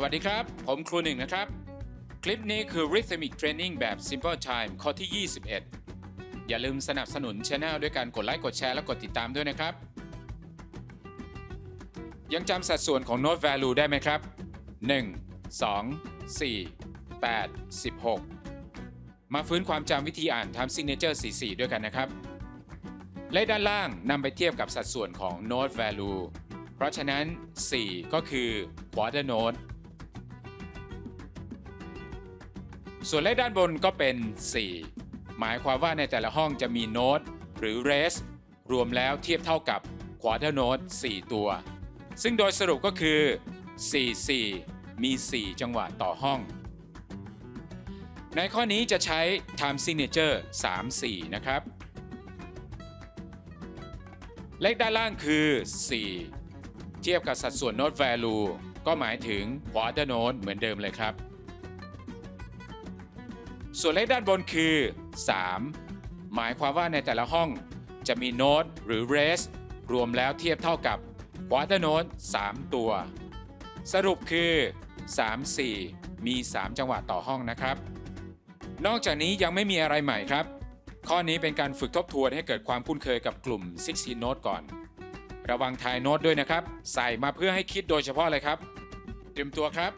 สวัสดีครับ ผมครูหนึ่งนะครับ คลิปนี้คือ Rhythmic Training แบบ Simple Time ข้อที่ 21 อย่าลืมสนับสนุนช anel ด้วยการกดไลค์กดแชร์และกดติดตามด้วยนะครับ ยังจำสัดส่วนของ Note Value ได้ไหมครับ 1 2 4 8 16 มาฟื้นความจำวิธีอ่านทำ Signature 44 ด้วยกันนะครับ และด้านล่างนำไปเทียบกับสัดส่วนของ Note Value เพราะฉะนั้น 4 ก็คือ Quarter Note ส่วนเลขด้านบนก็เป็น 4 หมายความว่าในแต่ละห้องจะมีโน้ตหรือเรสรวมแล้วเทียบเท่ากับ Quarter Note 4ตัว ซึ่งโดยสรุปก็คือ 4 4 มี 4 จังหวะต่อห้อง ในข้อนี้จะใช้ Time Signature 3 4 นะครับ เลขด้านล่างคือ 4 เทียบกับสัดส่วน Note Value ก็หมายถึง Quarter Note เหมือนเดิมเลยครับ ส่วนเลขด้านบนคือ 3 หมายความว่าในแต่ละห้องจะมีโน้ตหรือเรสรวมแล้วเทียบเท่ากับ Quarter Note 3ตัว สรุปคือ 3 4 มี 3 จังหวะต่อห้องนะครับ นอกจากนี้ยังไม่มีอะไรใหม่ครับ ข้อนี้เป็นการฝึกทบทวนให้เกิดความคุ้นเคยกับกลุ่ม16 Note ก่อน ระวังทายโน้ตด้วยนะครับ ใส่มาเพื่อให้คิดโดยเฉพาะเลยครับ เตรียมตัวครับ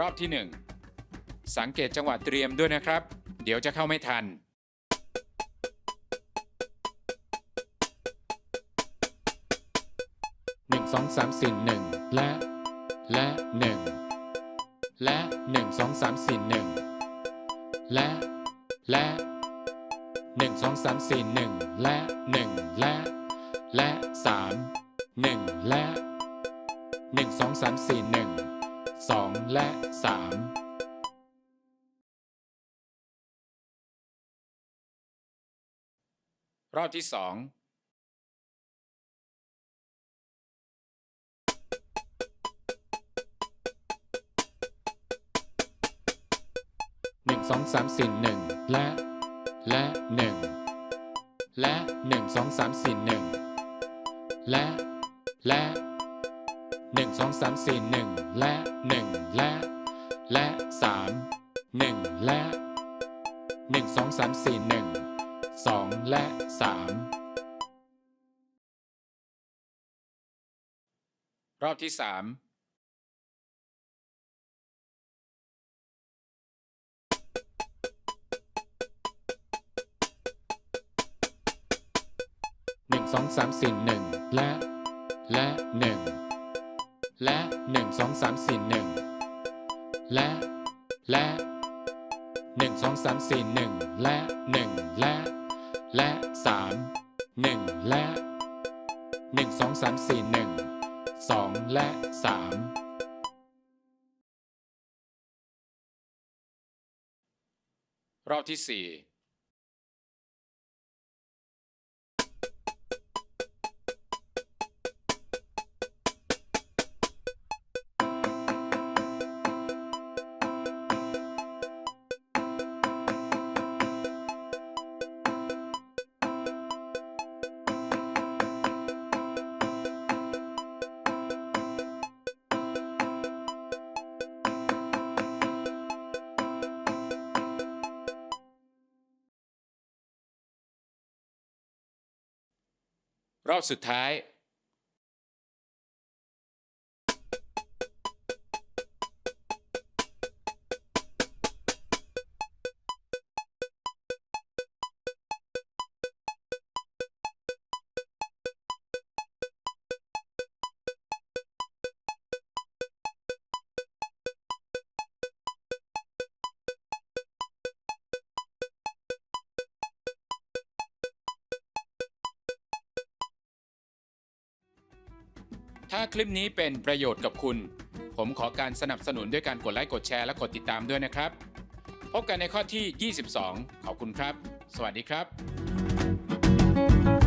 รอบที่ 1 สังเกตจังหวะเตรียมด้วยนะครับ เดี๋ยวจะเข้าไม่ทันหนึ่งสองสามสี่หนึ่งและ และหนึ่งและหนึ่งสองสามสี่หนึ่งและ และหนึ่งสองสามสี่หนึ่งและหนึ่งและ และสามหนึ่งและหนึ่งสองสามสี่หนึ่งสองและสาม รอบที่สองหนึ่งสองสามสี่หนึ่งและและหนึ่งและหนึ่งสองสามสี่หนึ่งและและหนึ่งสองสามสี่หนึ่งและหนึ่งและและสามหนึ่งและหนึ่งสองสามสี่หนึ่ง สองและสามรอบที่สามหนึ่งสองสามสี่หนึ่งและและหนึ่งและหนึ่งสองสามสี่หนึ่งและและหนึ่งสองสามสี่หนึ่งและหนึ่งและ และสามหนึ่งและหนึ่งสองสามสี่หนึ่งสองและสามรอบที่สี่ รอบสุดท้าย ถ้าคลิปนี้เป็นประโยชน์กับคุณ ผมขอการสนับสนุนด้วยการกดไลค์กดแชร์และกดติดตามด้วยนะครับ พบกันในข้อที่ 22 ขอบคุณครับ สวัสดีครับ